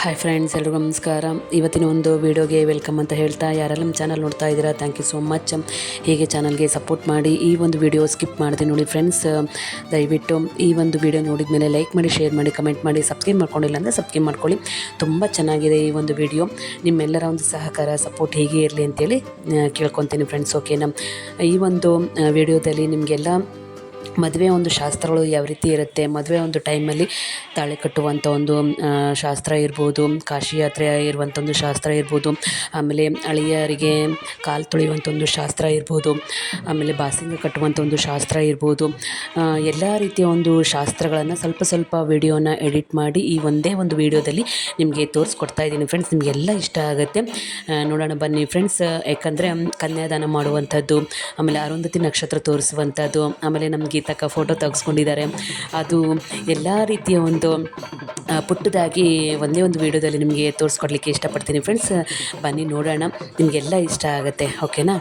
Hi friends ಎಲ್ರಿಗೂ ನಮಸ್ಕಾರ. ಇವತ್ತಿನ ಒಂದು ವಿಡಿಯೋಗೆ ವೆಲ್ಕಮ್ ಅಂತ ಹೇಳ್ತಾ ಯಾರೆಲ್ಲ ನಮ್ಮ ಚಾನಲ್ ನೋಡ್ತಾ ಇದ್ದೀರಾ ಥ್ಯಾಂಕ್ ಯು ಸೋ ಮಚ್ ಹೀಗೆ ಚಾನಲ್ಗೆ ಸಪೋರ್ಟ್ ಮಾಡಿ ಈ ಒಂದು ವಿಡಿಯೋ ಸ್ಕಿಪ್ ಮಾಡಿದೆ ನೋಡಿ ಫ್ರೆಂಡ್ಸ್ ದಯವಿಟ್ಟು ಈ ಒಂದು ವಿಡಿಯೋ ನೋಡಿದ ಮೇಲೆ ಲೈಕ್ ಮಾಡಿ ಶೇರ್ ಮಾಡಿ ಕಮೆಂಟ್ ಮಾಡಿ ಸಬ್ಸ್ಕ್ರೈಬ್ ಮಾಡ್ಕೊಂಡಿಲ್ಲ ಅಂದರೆ ಸಬ್ಸ್ಕ್ರೈಬ್ ಮಾಡ್ಕೊಳ್ಳಿ. ತುಂಬ ಚೆನ್ನಾಗಿದೆ ಈ ಒಂದು ವಿಡಿಯೋ ನಿಮ್ಮೆಲ್ಲರ ಒಂದು ಸಹಕಾರ ಸಪೋರ್ಟ್ ಹೀಗೆ ಇರಲಿ ಅಂತೇಳಿ ಕೇಳ್ಕೊತೀನಿ ಫ್ರೆಂಡ್ಸ್ ಓಕೆನಾ ಈ ಒಂದು ವಿಡಿಯೋದಲ್ಲಿ ನಿಮಗೆಲ್ಲ ಮದುವೆ ಒಂದು ಶಾಸ್ತ್ರಗಳು ಯಾವ ರೀತಿ ಇರುತ್ತೆ? ಮದುವೆ ಒಂದು ಟೈಮಲ್ಲಿ ತಾಳೆ ಕಟ್ಟುವಂಥ ಒಂದು ಶಾಸ್ತ್ರ ಇರ್ಬೋದು, ಕಾಶಿ ಯಾತ್ರೆ ಇರುವಂಥ ಒಂದು ಶಾಸ್ತ್ರ ಇರ್ಬೋದು, ಆಮೇಲೆ ಅಳಿಯರಿಗೆ ಕಾಲು ತೊಳೆಯುವಂಥ ಒಂದು ಶಾಸ್ತ್ರ ಇರ್ಬೋದು, ಆಮೇಲೆ ಬಾಸಿಂಗ ಕಟ್ಟುವಂಥ ಒಂದು ಶಾಸ್ತ್ರ ಇರ್ಬೋದು ಎಲ್ಲ ರೀತಿಯ ಒಂದು ಶಾಸ್ತ್ರಗಳನ್ನು ಸ್ವಲ್ಪ ಸ್ವಲ್ಪ ವಿಡಿಯೋನ ಎಡಿಟ್ ಮಾಡಿ ಈ ಒಂದೇ ಒಂದು ವಿಡಿಯೋದಲ್ಲಿ ನಿಮಗೆ ತೋರಿಸ್ಕೊಡ್ತಾ ಇದ್ದೀನಿ ಫ್ರೆಂಡ್ಸ್. ನಿಮಗೆಲ್ಲ ಇಷ್ಟ ಆಗುತ್ತೆ. ನೋಡೋಣ ಬನ್ನಿ ಫ್ರೆಂಡ್ಸ್. ಯಾಕಂದರೆ ಕನ್ಯಾದಾನ ಮಾಡುವಂಥದ್ದು, ಆಮೇಲೆ ಅರುಂಧತಿ ನಕ್ಷತ್ರ ತೋರಿಸುವಂಥದ್ದು, ಆಮೇಲೆ ನಮ್ಮ ಗೀತಕ್ಕ ಫೋಟೋ ತೆಗೆಸ್ಕೊಂಡಿದ್ದಾರೆ. ಅದು ಎಲ್ಲ ರೀತಿಯ ಒಂದು ಪುಟ್ಟದಾಗಿ ಒಂದೇ ಒಂದು ವಿಡಿಯೋದಲ್ಲಿ ನಿಮಗೆ ತೋರಿಸ್ಕೊಡ್ಲಿಕ್ಕೆ ಇಷ್ಟಪಡ್ತೀನಿ. ಫ್ರೆಂಡ್ಸ್ ಬನ್ನಿ ನೋಡೋಣ. ನಿಮಗೆಲ್ಲ ಇಷ್ಟ ಆಗುತ್ತೆ. ಓಕೆನಾ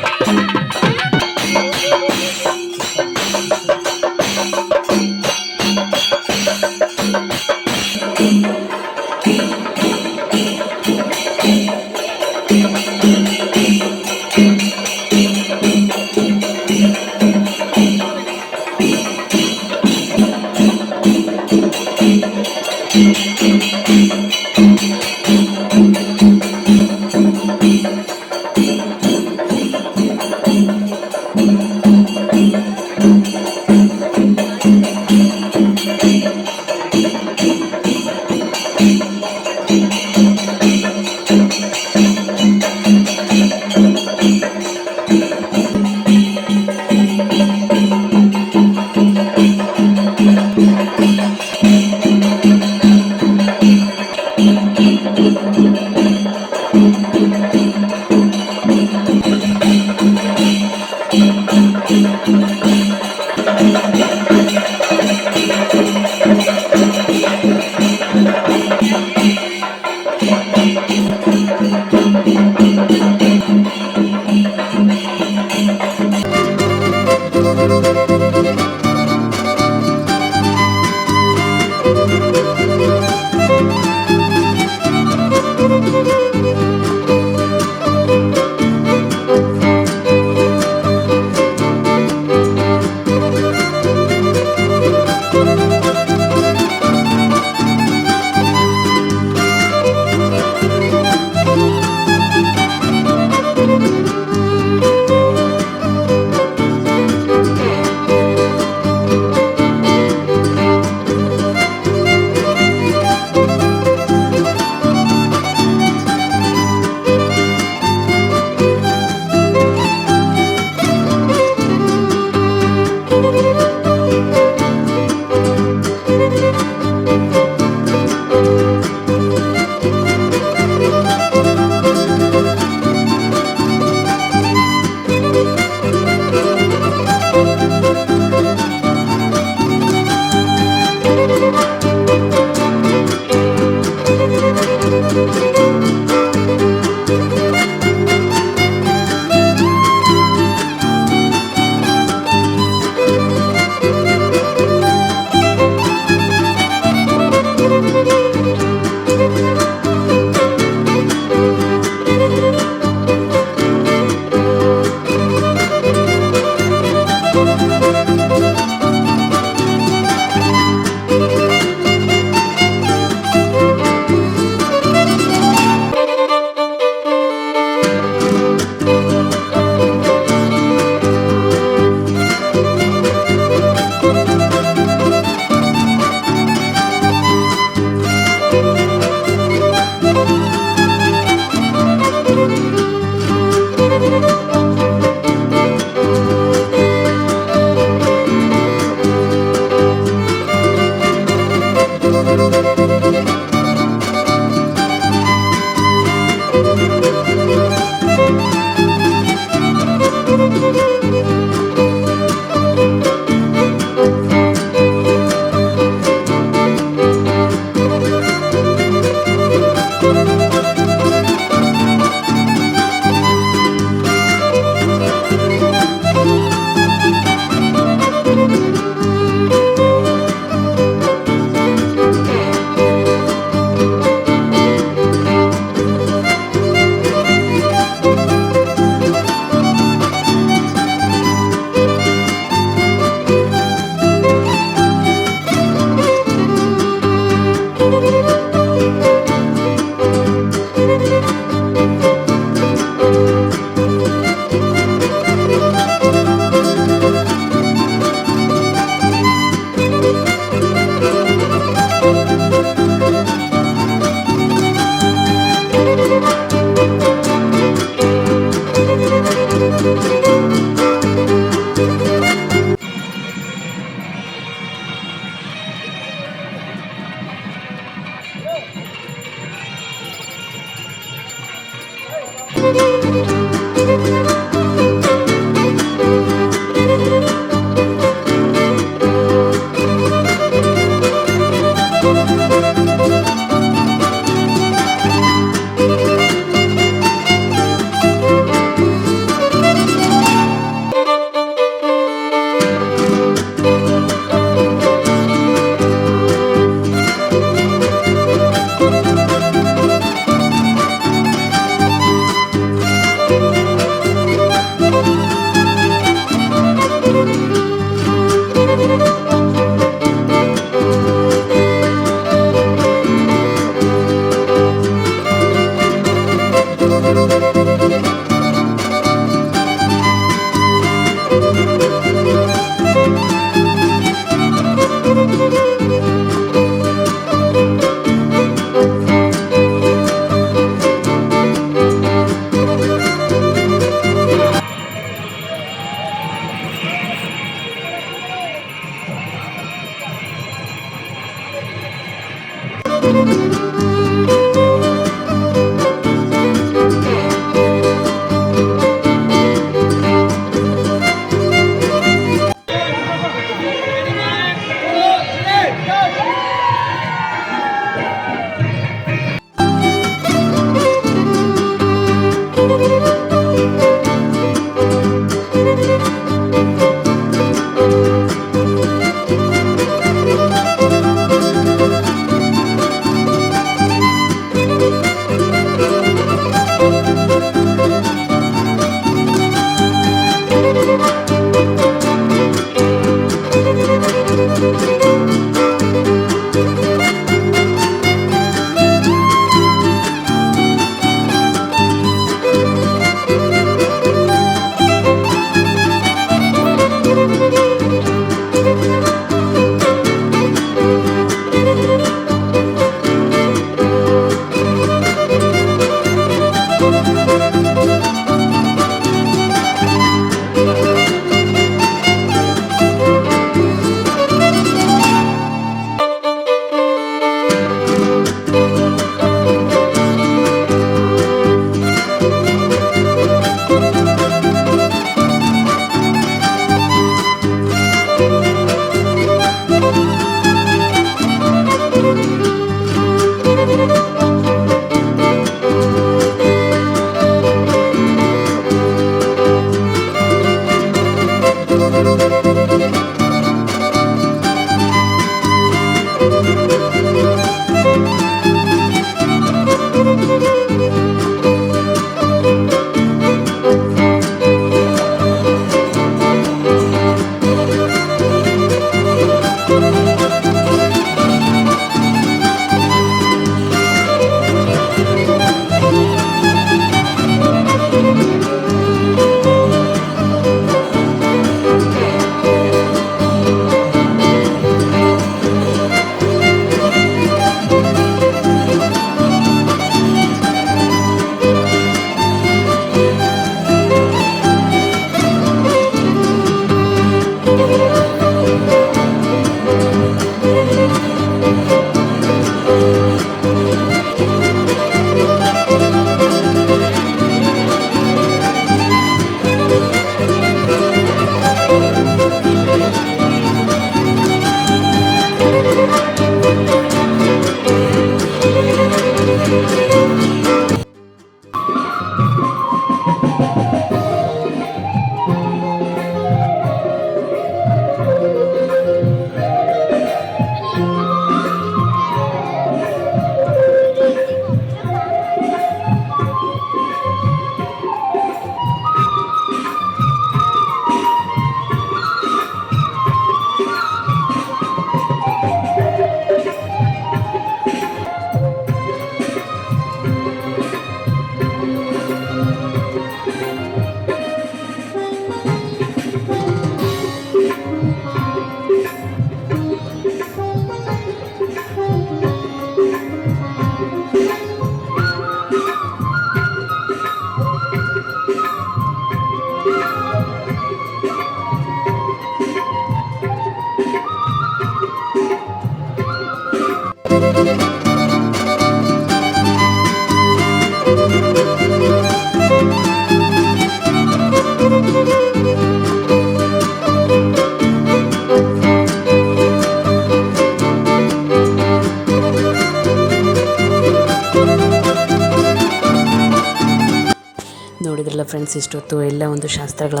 ಫ್ರೆಂಡ್ಸ್ ಇಷ್ಟೊತ್ತು ಎಲ್ಲ ಒಂದು ಶಾಸ್ತ್ರಗಳ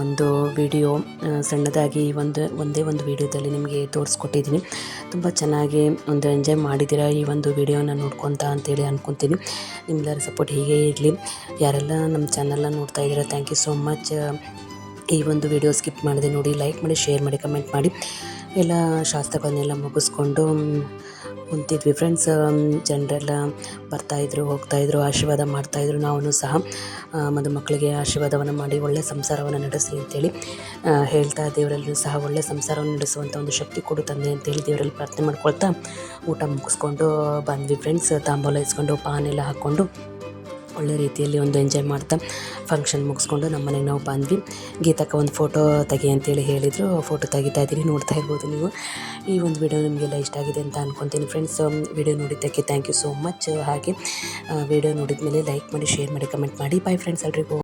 ಒಂದು ವಿಡಿಯೋ ಸಣ್ಣದಾಗಿ ಒಂದು, ಒಂದೇ ಒಂದು ವಿಡಿಯೋದಲ್ಲಿ ನಿಮಗೆ ತೋರಿಸ್ಕೊಟ್ಟಿದ್ದೀನಿ. ತುಂಬ ಚೆನ್ನಾಗಿ ಒಂದು ಎಂಜಾಯ್ ಮಾಡಿದ್ದೀರಾ ಈ ಒಂದು ವಿಡಿಯೋನ ನೋಡ್ಕೊತ ಅಂತೇಳಿ ಅಂದ್ಕೊತೀನಿ ನಿಮ್ಮೆಲ್ಲರ ಸಪೋರ್ಟ್ ಹೀಗೆ ಇರಲಿ. ಯಾರೆಲ್ಲ ನಮ್ಮ ಚಾನಲ್ನ ನೋಡ್ತಾ ಇದ್ದೀರಾ ಥ್ಯಾಂಕ್ ಯು ಸೋ ಮಚ್ ಈ ಒಂದು ವಿಡಿಯೋ ಸ್ಕಿಪ್ ಮಾಡಿದೆ ನೋಡಿ ಲೈಕ್ ಮಾಡಿ ಶೇರ್ ಮಾಡಿ ಕಮೆಂಟ್ ಮಾಡಿ. ಎಲ್ಲ ಶಾಸ್ತ್ರಗಳನ್ನೆಲ್ಲ ಮುಗಿಸ್ಕೊಂಡು ಕುಂತಿದ್ವಿ. ಫ್ರೆಂಡ್ಸ್ ಜನರೆಲ್ಲ ಬರ್ತಾಯಿದ್ರು ಹೋಗ್ತಾಯಿದ್ರು ಆಶೀರ್ವಾದ ಮಾಡ್ತಾಯಿದ್ರು ನಾವು ಸಹ ಮದುಮಕ್ಕಳಿಗೆ ಆಶೀರ್ವಾದವನ್ನು ಮಾಡಿ ಒಳ್ಳೆಯ ಸಂಸಾರವನ್ನು ನಡೆಸಿ ಅಂತೇಳಿ ಹೇಳ್ತಾ ದೇವರಲ್ಲೂ ಸಹ ಒಳ್ಳೆಯ ಸಂಸಾರವನ್ನು ನಡೆಸುವಂಥ ಒಂದು ಶಕ್ತಿ ಕೊಡು ತಂದೆ ಅಂತೇಳಿ ದೇವರಲ್ಲಿ ಪ್ರಾರ್ಥನೆ ಮಾಡ್ಕೊಳ್ತಾ ಊಟ ಮುಗಿಸ್ಕೊಂಡು ಬಂದ್ವಿ. ಫ್ರೆಂಡ್ಸ್ ತಾಂಬೂಲ ಇಸ್ಕೊಂಡು, ಪಾನೆಲ್ಲ ಹಾಕ್ಕೊಂಡು ಒಳ್ಳೆ ರೀತಿಯಲ್ಲಿ ಒಂದು ಎಂಜಾಯ್ ಮಾಡ್ತಾ ಫಂಕ್ಷನ್ ಮುಗಿಸ್ಕೊಂಡು ನಮ್ಮ ಮನೆಗೆ ನಾವು ಬಂದ್ವಿ. ಗೀತಕ್ಕ ಒಂದು ಫೋಟೋ ತೆಗಿ ಅಂತೇಳಿ ಹೇಳಿದರು. ಫೋಟೋ ತೆಗಿತಾ ಇದ್ದೀನಿ, ನೋಡ್ತಾ ಇರ್ಬೋದು ನೀವು. ಈ ಒಂದು ವಿಡಿಯೋ ನಿಮಗೆಲ್ಲ ಇಷ್ಟ ಆಗಿದೆ ಅಂತ ಅಂದ್ಕೊತೀನಿ ಫ್ರೆಂಡ್ಸ್ ವಿಡಿಯೋ ನೋಡಿದ್ದಕ್ಕೆ ಥ್ಯಾಂಕ್ ಯು ಸೋ ಮಚ್ ಹಾಗೆ ವಿಡಿಯೋ ನೋಡಿದ ಮೇಲೆ ಲೈಕ್ ಮಾಡಿ ಶೇರ್ ಮಾಡಿ ಕಮೆಂಟ್ ಮಾಡಿ. ಬಾಯ್ ಫ್ರೆಂಡ್ಸ್ ಎಲ್ರಿಗೂ.